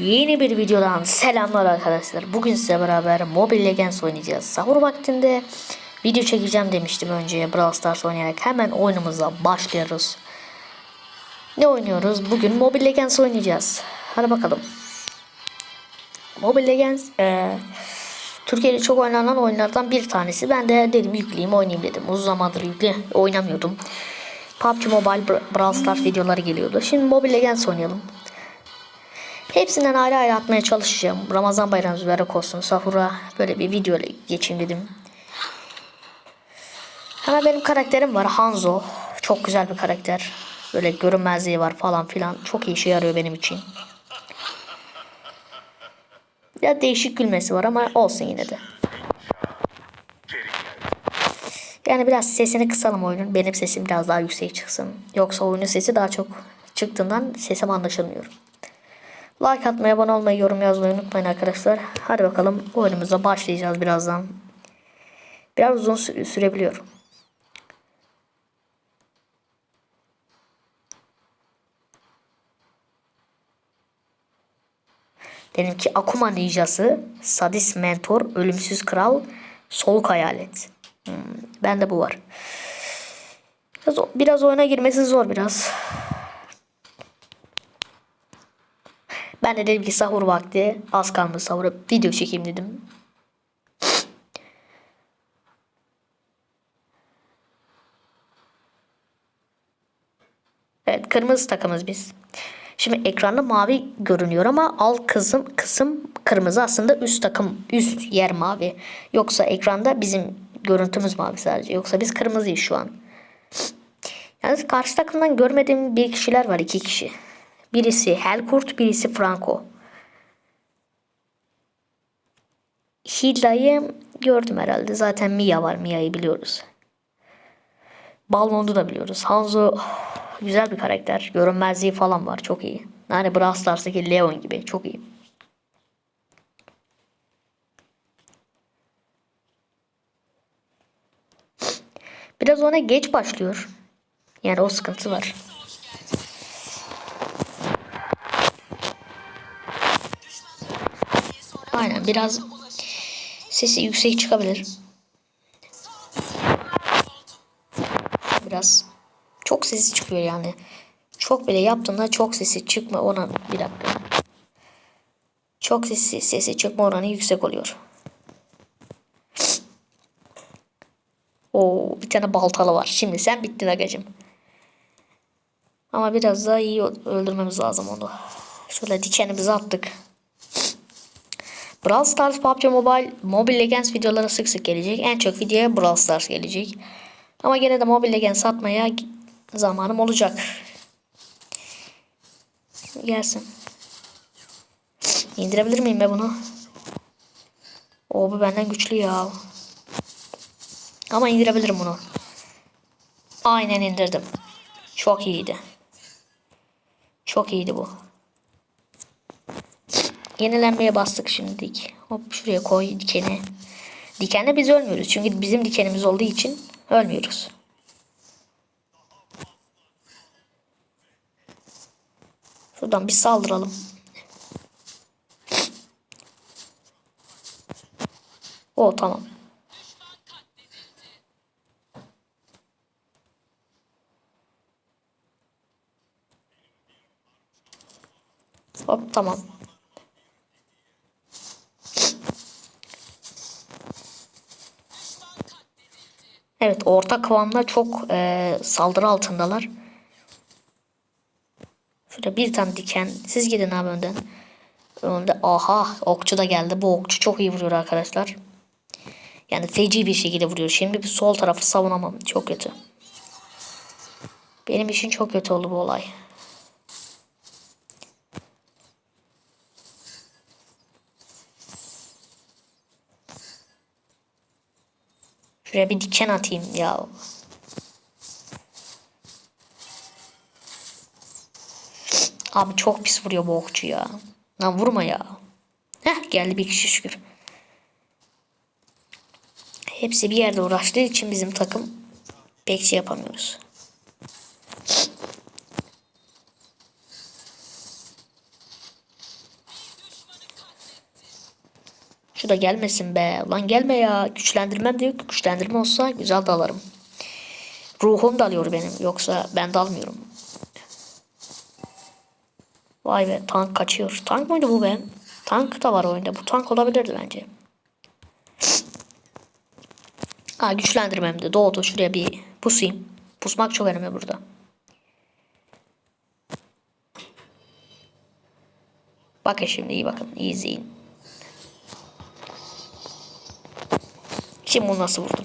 Yeni bir videodan selamlar arkadaşlar. Bugün size beraber Mobile Legends oynayacağız. Sahur vaktinde video çekeceğim demiştim önce Brawl Stars oynayarak. Hemen oyunumuza başlıyoruz. Ne oynuyoruz? Bugün Mobile Legends oynayacağız. Hadi bakalım. Mobile Legends eee, Türkiye'de çok oynanan oyunlardan bir tanesi. Ben de dedim yükleyeyim oynayayım dedim. Uzun zamandır yükle oynamıyordum. PUBG Mobile Bra- Brawl Stars videoları geliyordu. Şimdi Mobile Legends oynayalım. Hepsinden ayrı ayrı atmaya çalışacağım. Ramazan bayramı mübarek olsun. Sahura böyle bir video ile geçeyim dedim. Hemen benim karakterim var Hanzo. Çok güzel bir karakter. Böyle görünmezliği var falan filan. Çok iyi işe yarıyor benim için. Ya değişik gülmesi var ama olsun yine de. Yani biraz sesini kısalım oyunun. Benim sesim biraz daha yüksek çıksın. Yoksa oyunun sesi daha çok çıktığından sesim anlaşılmıyor. Like atmayı, abone olmayı, yorum yazmayı unutmayın arkadaşlar. Hadi bakalım oyunumuza başlayacağız birazdan. Biraz uzun sü- sürebiliyor. Benimki Akuma Ninjası, Sadist Mentor, Ölümsüz Kral, Soluk Hayalet. Hmm, bende bu var. Biraz, biraz oyuna girmesi zor biraz. Ben de dedim ki sahur vakti az kalmış sahura video çekeyim dedim. Evet kırmızı takımız biz. Şimdi ekranda mavi görünüyor ama alt kısım kısım kırmızı aslında üst takım üst yer mavi. Yoksa ekranda bizim görüntümüz mavi sadece. Yoksa biz kırmızıyız şu an. Yalnız karşı takımdan görmediğim bir kişiler var iki kişi. Birisi Helkurt, birisi Franco. Hilla'yı gördüm herhalde. Zaten Mia var. Mia'yı biliyoruz. Balmond'u da biliyoruz. Hanzo güzel bir karakter. Görünmezliği falan var. Çok iyi. Yani Brawl Stars'taki Leon gibi. Çok iyi. Biraz ona geç başlıyor. Yani o sıkıntı var. Biraz sesi yüksek çıkabilir. Biraz çok sesi çıkıyor yani. Çok bile yaptığında çok sesi çıkma oranı bir dakika. Çok sesi sesi çıkma oranı yüksek oluyor. Oo bir tane baltalı var. Şimdi sen bittin agacım. Ama biraz daha iyi öldürmemiz lazım onu. Şöyle dikenimizi attık. Brawl Stars PUBG Mobile Mobile Legends videoları sık sık gelecek. En çok videoya Brawl Stars gelecek. Ama gene de Mobile Legends atmaya zamanım olacak. Gelsin. İndirebilir miyim ben bunu? O bu benden güçlü ya. Ama indirebilirim bunu. Aynen indirdim. Çok iyiydi. Çok iyiydi bu. Yenilenmeye bastık şimdilik. Hop şuraya koy dikeni. Dikenle biz ölmüyoruz. Çünkü bizim dikenimiz olduğu için ölmüyoruz. Şuradan bir saldıralım. O tamam. Hop tamam. Evet orta kıvamda çok e, saldırı altındalar. Şurada bir tane diken. Siz gidin abi önden. Önde aha okçu da geldi. Bu okçu çok iyi vuruyor arkadaşlar. Yani feci bir şekilde vuruyor. Şimdi bir sol tarafı savunamam. Çok kötü. Benim için çok kötü oldu bu olay. Şuraya bir diken atayım ya. Abi çok pis vuruyor bu okçu ya. Lan vurma ya. Heh geldi bir kişi şükür. Hepsi bir yerde uğraştığı için bizim takım pek şey yapamıyoruz. Da gelmesin be. Lan gelme ya. Güçlendirmem de yok. Güçlendirme olsa güzel dalarım. Ruhum dalıyor benim. Yoksa ben dalmıyorum. Vay be tank kaçıyor. Tank mıydı bu be? Tank da var oyunda. Bu tank olabilirdi bence. Ha güçlendirmem de doğdu. Şuraya bir pusayım. Pusmak çok önemli burada. Bakın şimdi iyi bakın. iyi izleyin. Şimdi bunu nasıl vurdum?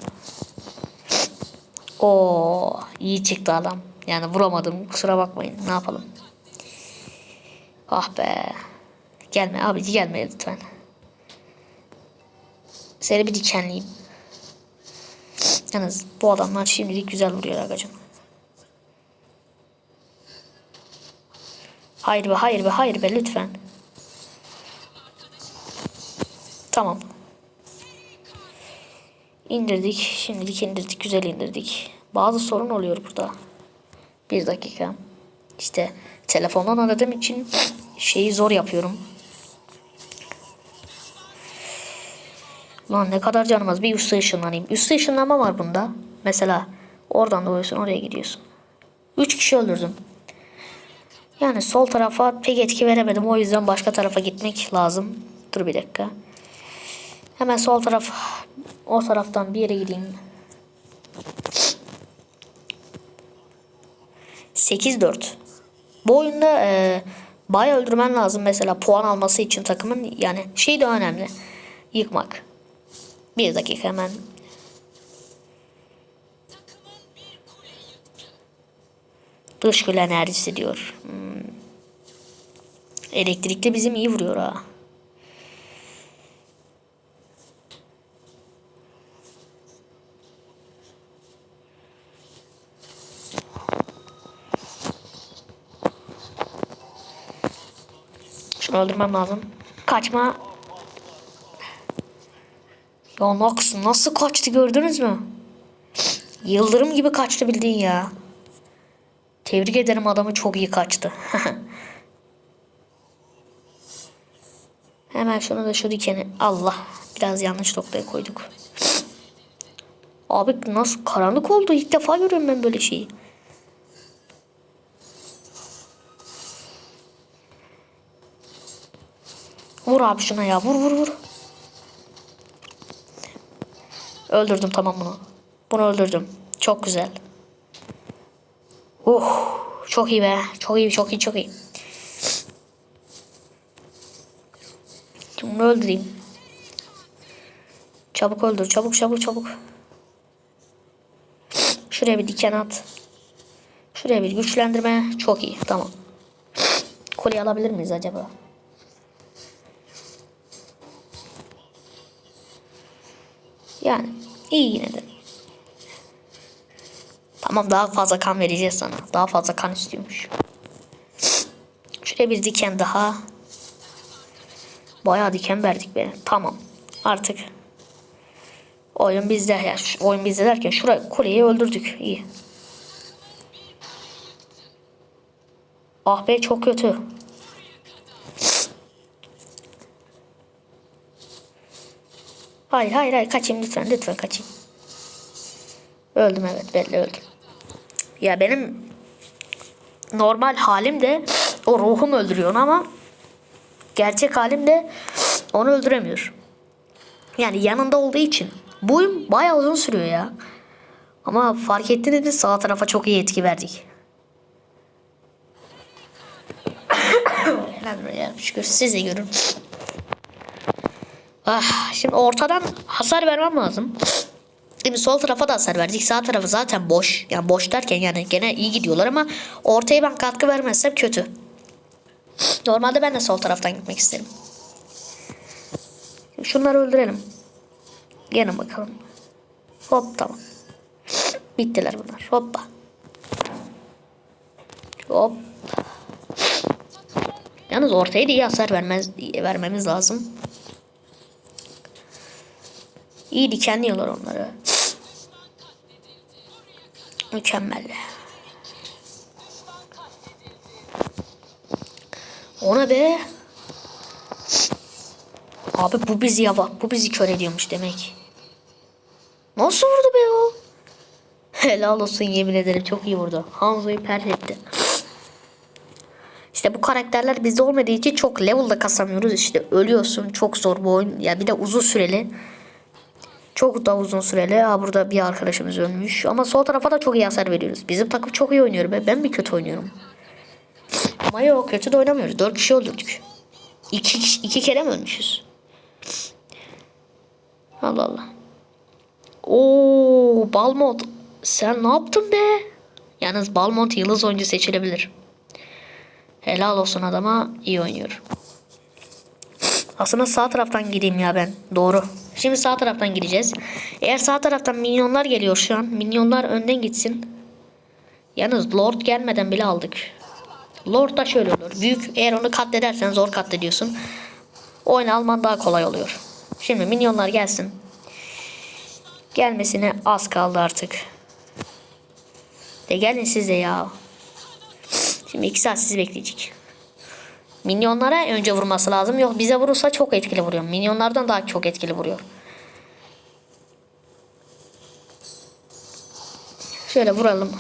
Oo, iyi çıktı adam. Yani vuramadım. Kusura bakmayın. Ne yapalım? Ah be. Gelme abi gelme lütfen. Seni bir dikenleyeyim. Yalnız bu adamlar şimdilik güzel vuruyor agacım. Hayır be hayır be hayır be lütfen. Tamam. İndirdik. Şimdilik indirdik. Güzel indirdik. Bazı sorun oluyor burada. Bir dakika. İşte telefondan aradığım için şeyi zor yapıyorum. Lan ne kadar canım az. Bir üste ışınlanayım. Üste ışınlanma var bunda. Mesela oradan doğuyorsun oraya gidiyorsun. Üç kişi öldürdüm. Yani sol tarafa pek etki veremedim. O yüzden başka tarafa gitmek lazım. Dur bir dakika. Hemen sol taraf o taraftan bir yere gideyim. 8-4. Bu oyunda e, bay öldürmen lazım mesela puan alması için takımın yani şey de önemli. Yıkmak. Bir dakika hemen. Dışkıl enerjisi diyor. Hmm. Elektrikli bizim iyi vuruyor ha. Şunu öldürmem lazım. Kaçma. Ya Nox nasıl kaçtı gördünüz mü? Yıldırım gibi kaçtı bildiğin ya. Tebrik ederim adamı çok iyi kaçtı. Hemen şunu da şu dikeni. Allah. Biraz yanlış noktaya koyduk. Abi nasıl karanlık oldu? İlk defa görüyorum ben böyle şeyi. Vur abi şuna ya. Vur vur vur. Öldürdüm tamam bunu. Bunu öldürdüm. Çok güzel. Oh, çok iyi be. Çok iyi, çok iyi, çok iyi. Şimdi bunu öldüreyim. Çabuk öldür. Çabuk çabuk çabuk. Şuraya bir diken at. Şuraya bir güçlendirme. Çok iyi. Tamam. Kolye alabilir miyiz acaba? Yani iyi yine de. Tamam daha fazla kan vereceğiz sana. Daha fazla kan istiyormuş. Şuraya bir diken daha. Bayağı diken verdik be. Tamam. Artık oyun bizde ya. Oyun bizde derken şuraya kuleyi öldürdük. İyi. Ah be çok kötü. Hayır hayır hayır kaçayım lütfen lütfen kaçayım. Öldüm evet belli öldüm. Ya benim normal halim de o ruhum öldürüyor ama gerçek halim de onu öldüremiyor. Yani yanında olduğu için. Bu oyun bayağı uzun sürüyor ya. Ama fark ettiniz mi sağ tarafa çok iyi etki verdik. Şükür siz de. Ah, şimdi ortadan hasar vermem lazım. Şimdi sol tarafa da hasar verdik. Sağ tarafı zaten boş. Yani boş derken yani gene iyi gidiyorlar ama ortaya ben katkı vermezsem kötü. Normalde ben de sol taraftan gitmek isterim. Şunları öldürelim. Gelin bakalım. Hop tamam. Bittiler bunlar. Hoppa. Hop. Yalnız ortaya da iyi hasar vermez, vermemiz lazım. İyi dikenliyorlar onları. Mükemmel. Ona be. Abi bu bizi yava. Bu bizi kör ediyormuş demek. Nasıl vurdu be o? Helal olsun yemin ederim çok iyi vurdu. Hanzo'yu pert etti. İşte bu karakterler bizde olmadığı için çok level'da kasamıyoruz. İşte ölüyorsun. Çok zor bu oyun. Ya bir de uzun süreli. Çok da uzun süreli. Ha burada bir arkadaşımız ölmüş. Ama sol tarafa da çok iyi hasar veriyoruz. Bizim takım çok iyi oynuyor be. Ben mi kötü oynuyorum? Ama yok kötü de oynamıyoruz. Dört kişi öldürdük. İki, kişi- iki kere mi ölmüşüz? Allah Allah. Oo Balmont. Sen ne yaptın be? Yalnız Balmont yıldız oyuncu seçilebilir. Helal olsun adama iyi oynuyor. Aslında sağ taraftan gideyim ya ben. Doğru. Şimdi sağ taraftan gideceğiz. Eğer sağ taraftan minyonlar geliyor şu an. Minyonlar önden gitsin. Yalnız Lord gelmeden bile aldık. Lord da şöyle olur. Büyük eğer onu katledersen zor katlediyorsun. Oyunu alman daha kolay oluyor. Şimdi minyonlar gelsin. Gelmesine az kaldı artık. De gelin siz de ya. Şimdi iki saat sizi bekleyecek. Minyonlara önce vurması lazım. Yok bize vurursa çok etkili vuruyor. Minyonlardan daha çok etkili vuruyor. Şöyle vuralım.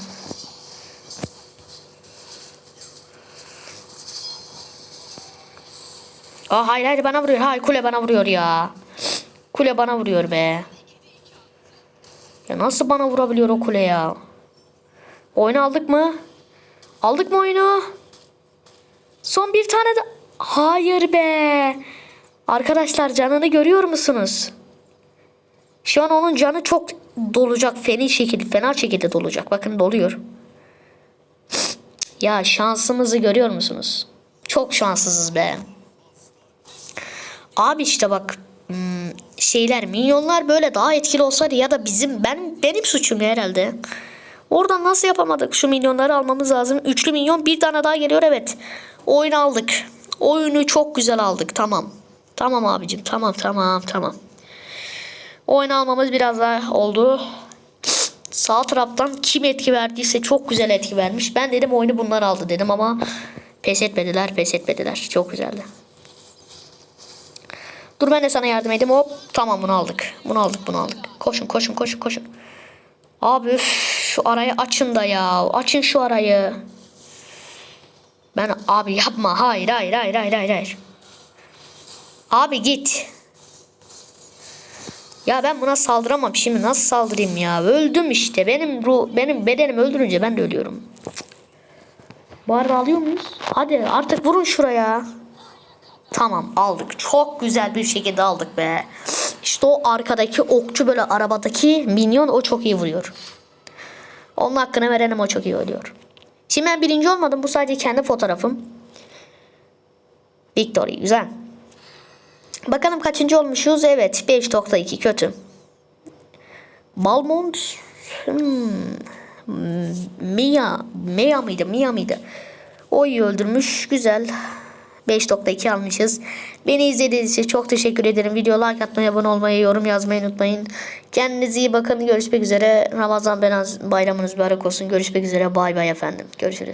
Aa hayır hayır bana vuruyor. Hayır kule bana vuruyor ya. Kule bana vuruyor be. Ya nasıl bana vurabiliyor o kule ya? Oyunu aldık mı? Aldık mı oyunu? Son bir tane de... Hayır be. Arkadaşlar canını görüyor musunuz? Şu an onun canı çok dolacak. Feni şekilde, fena şekilde dolacak. Bakın doluyor. Ya şansımızı görüyor musunuz? Çok şanssızız be. Abi işte bak hmm, şeyler minyonlar böyle daha etkili olsaydı ya da bizim ben benim suçum herhalde. Oradan nasıl yapamadık? Şu milyonları almamız lazım. Üçlü milyon bir tane daha geliyor evet. Oyunu aldık. Oyunu çok güzel aldık. Tamam. Tamam abicim. Tamam tamam tamam. Oyunu almamız biraz daha oldu. Sağ taraftan kim etki verdiyse çok güzel etki vermiş. Ben dedim oyunu bunlar aldı dedim ama pes etmediler pes etmediler. Çok güzeldi. Dur ben de sana yardım edeyim. Hop tamam bunu aldık. Bunu aldık bunu aldık. Koşun koşun koşun koşun. Abi üf, şu arayı açın da ya. Açın şu arayı. Ben abi yapma. Hayır hayır hayır hayır hayır. hayır. Abi git. Ya ben buna saldıramam şimdi nasıl saldırayım ya? Öldüm işte. Benim ruh, benim bedenim öldürünce ben de ölüyorum. Bu arada alıyor muyuz? Hadi artık vurun şuraya. Tamam aldık. Çok güzel bir şekilde aldık be. İşte o arkadaki okçu böyle arabadaki minyon o çok iyi vuruyor. Onun hakkını verelim o çok iyi oluyor. Şimdi ben birinci olmadım. Bu sadece kendi fotoğrafım. Victory güzel. Bakalım kaçıncı olmuşuz? Evet 5.2 kötü. Balmont hmm, Mia Mia mıydı? Mia mıydı? O iyi öldürmüş. Güzel. 5.2 almışız. Beni izlediğiniz için çok teşekkür ederim. Video like atmayı, abone olmayı, yorum yazmayı unutmayın. Kendinize iyi bakın. Görüşmek üzere. Ramazan bayramınız mübarek olsun. Görüşmek üzere. Bay bay efendim. Görüşürüz.